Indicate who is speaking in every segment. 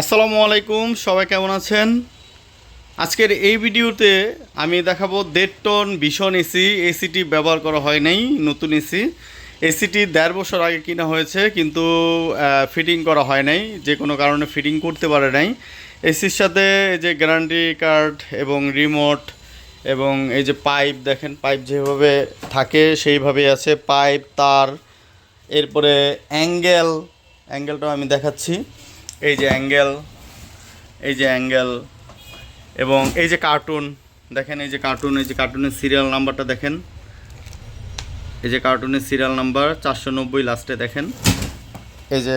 Speaker 1: আসসালামু আলাইকুম, সবাই কেমন আছেন? আজকের এই ভিডিওতে আমি দেখাবো দেড় টন ভীষণ এসি, এসিটি ব্যবহার করা হয় নাই, নতুন এসি। এসিটি দেড় বছর আগে কিনা হয়েছে, কিন্তু ফিটিং করা হয় নাই, যে কোনো কারণে ফিটিং করতে পারে নাই। এসির সাথে যে গ্যারান্টি কার্ড এবং রিমোট এবং এই যে পাইপ দেখেন পাইপ যেভাবে থাকে, সেইভাবেই আছে। পাইপ তার, এরপরে অ্যাঙ্গেল অ্যাঙ্গেলটাও আমি দেখাচ্ছি। এই যে অ্যাঙ্গেল, এই যে অ্যাঙ্গেল, এবং এই যে কার্টুন, দেখেন এই যে কার্টুন, এই যে কার্টুনের সিরিয়াল নাম্বারটা দেখেন। এই যে কার্টুনের সিরিয়াল নাম্বার চারশো নব্বই লাস্টে দেখেন। এই যে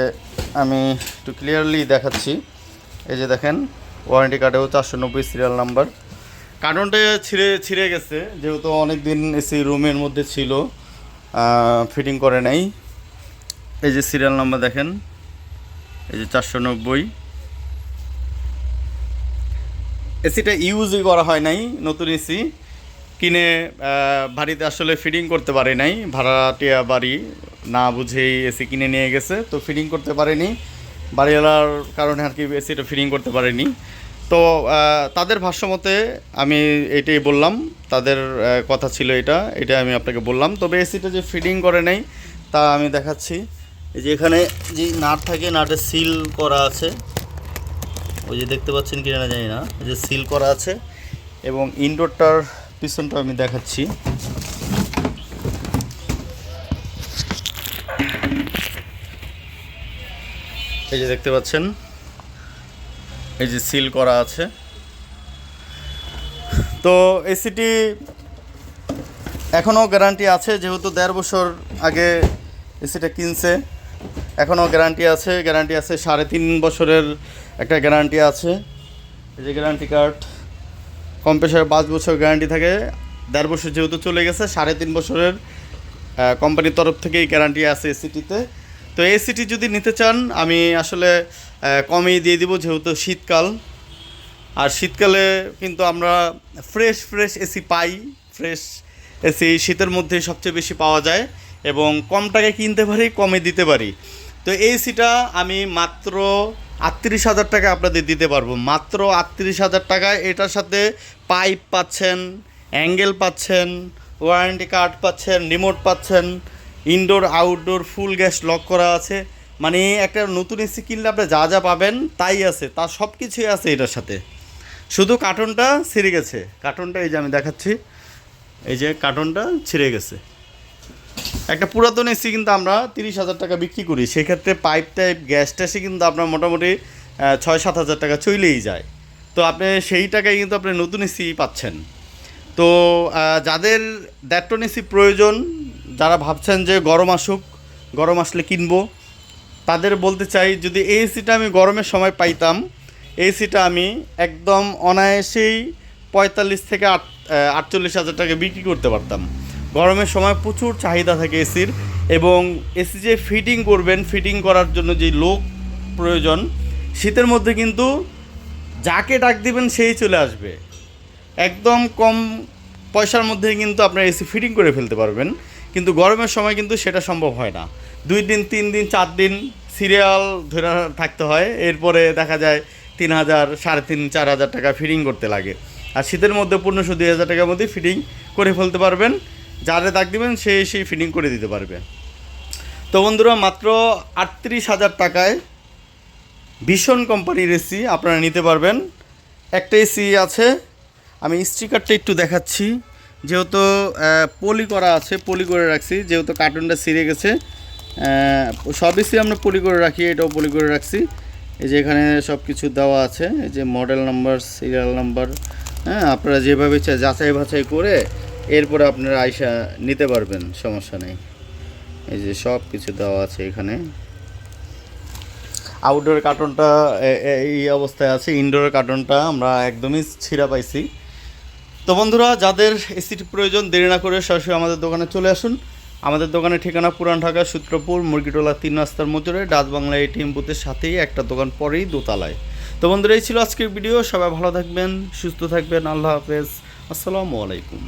Speaker 1: আমি একটু ক্লিয়ারলি দেখাচ্ছি। এই যে দেখেন ওয়ারেন্টি কার্ডেও চারশো নব্বই সিরিয়াল নাম্বার কার্টুনটা ছিঁড়ে ছিঁড়ে গেছে, যেহেতু অনেক দিন এসি রুমের মধ্যে ছিল ফিটিং করে নাই। এই যে সিরিয়াল নাম্বার দেখেন। এই যে চারশো নব্বই। এসিটা ইউজই করা হয় নাই, নতুন এসি। কিনে বাড়িতে আসলে ফিটিং করতে পারে নাই। ভাড়াটিয়া বাড়ি না বুঝেই এসি কিনে নিয়ে গেছে, তো ফিটিং করতে পারেনি। বাড়িওয়ালার কারণে আর কি এসিটা ফিটিং করতে পারেনি। তো তাদের ভাষ্যমতে আমি এটাই বললাম, তাদের কথা ছিল এটা এটা আমি আপনাকে বললাম। তবে এসিটা যে ফিটিং করে নাই, তা আমি দেখাচ্ছি। এই যে এখানে যে নাট থাকে নাটে সিল করা আছে। ওই যে দেখতে পাচ্ছেন কিনা না জানি না। এই যে সিল করা আছে এবং ইনডোরটার পিছনটা আমি দেখাচ্ছি। এই যে দেখতে পাচ্ছেন, এই যে সিল করা আছে। তো এসিটি এখনও গ্যারান্টি আছে, যেহেতু দেড় বছর আগে এসিটা কিনছে। এখনও গ্যারান্টি আছে গ্যারান্টি আছে সাড়ে তিন বছরের একটা গ্যারান্টি আছে। এই যে গ্যারান্টি কার্ড কম্প্রেসার পাঁচ বছর গ্যারান্টি থাকে। দেড় বছর যেহেতু চলে গেছে, সাড়ে তিন বছরের কোম্পানির তরফ থেকেই গ্যারান্টি আছে এসিটিতে তো। এসিটি যদি নিতে চান, আমি আসলে কমেই দিয়ে দিব যেহেতু শীতকাল। আর শীতকালে কিন্তু আমরা ফ্রেশ ফ্রেশ এসি পাই। ফ্রেশ এসি শীতের মধ্যে সবচেয়ে বেশি পাওয়া যায় এবং কম টাকায় কিনতে পারি কমে দিতে পারি। তো এই এসিটা আমি মাত্র আটত্রিশ হাজার টাকা আপনাদের দিতে পারব। মাত্র আটত্রিশ হাজার টাকায় এটার সাথে পাইপ পাচ্ছেন, অ্যাঙ্গেল পাচ্ছেন, ওয়ারেন্টি কার্ড পাচ্ছেন, রিমোট পাচ্ছেন, indoor, outdoor, full gas lock করা আছে। মানে একটা নতুন এসি কিনলে আপনি যা যা পাবেন তাই আছে তার সব কিছুই আছে এটার সাথে। শুধু কার্টনটা ছিঁড়ে গেছে। কার্টনটা এই যে আমি দেখাচ্ছি, এই যে কার্টনটা ছিঁড়ে গেছে। একটা পুরাতন এসি কিন্তু আমরা তিরিশ হাজার টাকা বিক্রি করি। সেক্ষেত্রে পাইপ টাইপ, গ্যাস ট্যাসে কিন্তু আপনার মোটামুটি ছয় সাত হাজার টাকা চলেই যায়। তো আপনি সেই টাকায় কিন্তু আপনি নতুন এসি পাচ্ছেন। তো যাদের দেড় টন এসি প্রয়োজন, যারা ভাবছেন যে গরম আসুক, গরম আসলে কিনবো, তাদের বলতে চাই, যদি এই এসিটা আমি গরমের সময় পাইতাম এসিটা আমি একদম অনায়াসেই পঁয়তাল্লিশ থেকে আট আটচল্লিশ হাজার টাকা বিক্রি করতে পারতাম। গরমের সময় প্রচুর চাহিদা থাকে এসির এবং এসি যে ফিটিং করবেন, ফিটিং করার জন্য যে লোক প্রয়োজন, শীতের মধ্যে কিন্তু যাকে ডাক দিবেন সেই চলে আসবে। একদম কম পয়সার মধ্যে কিন্তু আপনার এসি ফিটিং করে ফেলতে পারবেন, কিন্তু গরমের সময় কিন্তু সেটা সম্ভব হয় না। দুই দিন, তিন দিন, চার দিন সিরিয়াল ধরে থাকতে হয়, এরপরে দেখা যায় তিন হাজার, সাড়ে তিন, চার হাজার টাকা ফিটিং করতে লাগে। আর শীতের মধ্যে পনেরোশো দুই হাজার টাকার মধ্যে ফিটিং করে ফেলতে পারবেন যারে দাগ দিবেন, সে সেই ফিটিং করে দিতে পারবে। তো বন্ধুরা, মাত্র আটত্রিশ হাজার টাকায় ভীষণ কোম্পানির এসি আপনারা নিতে পারবেন। একটা এসি আছে, আমি স্টিকারটা একটু দেখাচ্ছি। যেহেতু পলি করা আছে, পলি করে রাখছি। যেহেতু কার্টুনটা ছিঁড়ে গেছে সব এসি আমরা পলি করে রাখি, এটাও পলি করে রাখছি। এই যে এখানে সব কিছু দেওয়া আছে, এই যে মডেল নাম্বার সিরিয়াল নাম্বার হ্যাঁ আপনারা যেভাবে যাচাই বাছাই করে এরপরে আপনারা আইসা নিতে পারবেন, সমস্যা নেই। এই যে সব কিছু দেওয়া আছে এখানে। আউটডোর কার্টনটা এই অবস্থায় আছে। ইনডোর কার্টনটা আমরা একদমই ছিঁড়া পাইছি। তো বন্ধুরা, যাদের এসিটি প্রয়োজন, দেরি না করে সরাসরি আমাদের দোকানে চলে আসুন। আমাদের দোকানের ঠিকানা পুরান ঢাকা, সূত্রপুর, মুরগিটোলা তিন রাস্তার মোচরে ডাচ বাংলা এটিএম বুথের সাথেই একটা দোকান পরেই দোতলায়। তো বন্ধুরা, এই ছিল আজকের ভিডিও। সবাই ভালো থাকবেন, সুস্থ থাকবেন। আল্লাহ হাফেজ। আসসালামু আলাইকুম।